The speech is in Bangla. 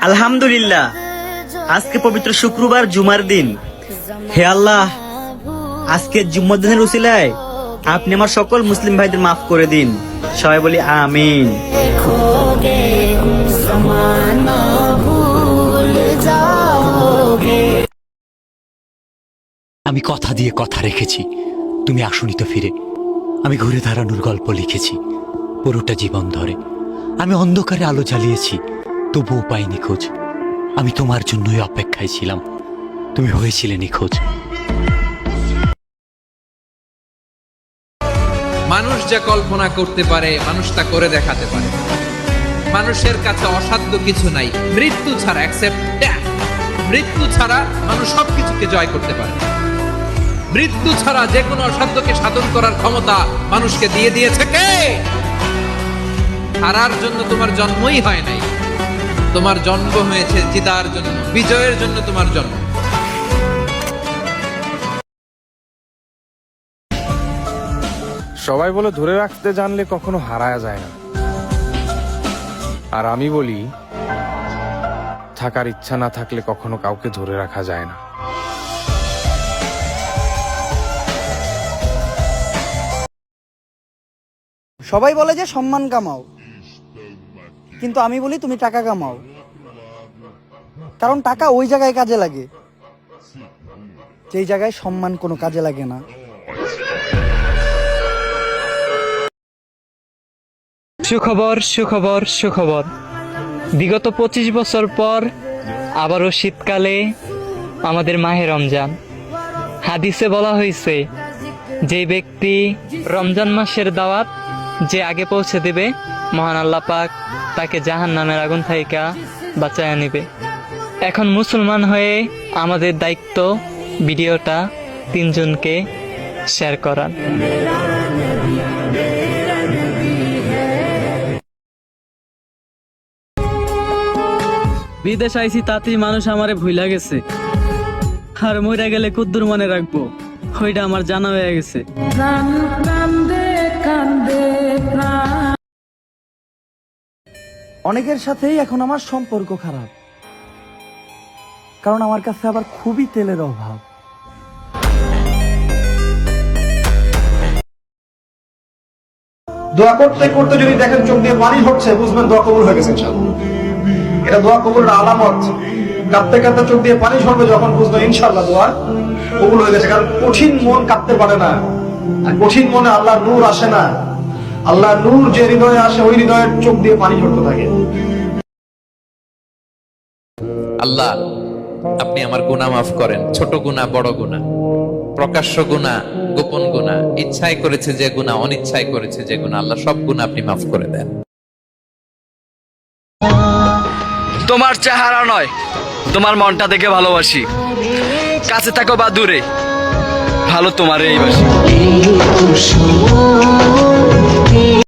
আলহামদুলিল্লাহ। আজকে পবিত্র শুক্রবার, জুমার দিন। হে আল্লাহ, আজকে জুম্মার দিনের উসিলায় আপনি আমার সকল মুসলিম ভাইদের মাফ করে দিন। সবাই বলি আমিন। আমি কথা দিয়ে কথা রেখেছি। তুমি আসনি তো ফিরে। আমি ঘুরে দাঁড়ানোর গল্প লিখেছি। পুরোটা জীবন ধরে। আমি অন্ধকারে আলো জ্বালিয়েছি। তবুও পাই নিখোঁজ। আমি তোমার জন্যই অপেক্ষায় ছিলাম। তুমি হয়েছিলে নিখোঁজ। মানুষ যা কল্পনা করতে পারে, মানুষ তা করে দেখাতে পারে। মানুষের কাছে অসাধ্য কিছু নাই। মৃত্যু ছাড়া অ্যাকসেপ্ট মৃত্যু ছাড়া মানুষ সব কিছুকে জয় করতে পারে। মৃত্যু ছাড়া যে কোনো অসাধ্যকে সাধন করার ক্ষমতা মানুষকে দিয়ে দিয়েছে কে? হারার জন্য তোমার জন্মই হয় নাই। তোমার জন্ম হয়েছে জিতার জন্য বিজয়ের জন্য তোমার জন্ম। সবাই বলে ধরে রাখতে জানলে কখনো হারায়া যায় না। আর আমি বলি থাকার ইচ্ছা না থাকলে কখনো কাউকে ধরে রাখা যায় না। সবাই বলে যে সম্মান কামাও। কিন্তু আমি বলি তুমি টাকা কামাও। কারণ টাকা ওই জায়গায় কাজে লাগে। যেই জায়গায় সম্মান কোনো কাজে লাগে না। সুখবর সুখবর সুখবর। বিগত পঁচিশ বছর পর আবারও শীতকালে আমাদের মাহে রমজান। হাদিসে বলা হয়েছে, যে ব্যক্তি রমজান মাসের দাওয়াত যে আগে পৌঁছে দেবে মহান আল্লাহ পাক তাকে জাহান নামের আগুন থাইকা বাঁচায় নিবে। এখন মুসলমান হয়ে আমাদের দায়িত্ব ভিডিওটা তিনজনকে শেয়ার করার। বিদেশ আইছি তাতেই মানুষ আমারে ভুইলা গেছে। আর মইরা গেলে কুদ্দুর মনে রাখব ওইটা আমার জানা হয়ে গেছে। অনেকের সাথেই এখন আমার সম্পর্ক খারাপ। কারণ আমার কাছে আবার খুবই তেলের অভাব। দোয়া করতে করতে যদি দেখেন চোখ দিয়ে পানি হচ্ছে বুঝবেন দোয়া কবুল হয়ে গেছে এটা দোয়া কবুলের আলামত। কাঁদতে কাঁদতে চোখ দিয়ে পানি ঝরবে যখন বুঝবেন ইনশাল্লাহ দোয়া কবুল হয়ে গেছে কারণ কঠিন মন কাঁদতে পারে না। আর কঠিন মনে আল্লাহর নূর আসে না। আল্লাহর নূর যে হৃদয়ে আসে ওই হৃদয়ের চোখ দিয়ে পানি ঝরতে থাকে। আল্লাহ আপনি আমার গুনাহ মাফ করেন। ছোট গুনাহ বড় গুনাহ প্রকাশ্য গুনাহ গোপন গুনাহ ইচ্ছায় করেছে যে গুনাহ অনিচ্ছায় করেছে যে গুনাহ। আল্লাহ সব গুনাহ আপনি মাফ করে দেন। তোমার চেহারা নয় তোমার মনটা দেখে ভালোবাসি। কাছে থাকো বা দূরে। ভালো তোমার এই বাসি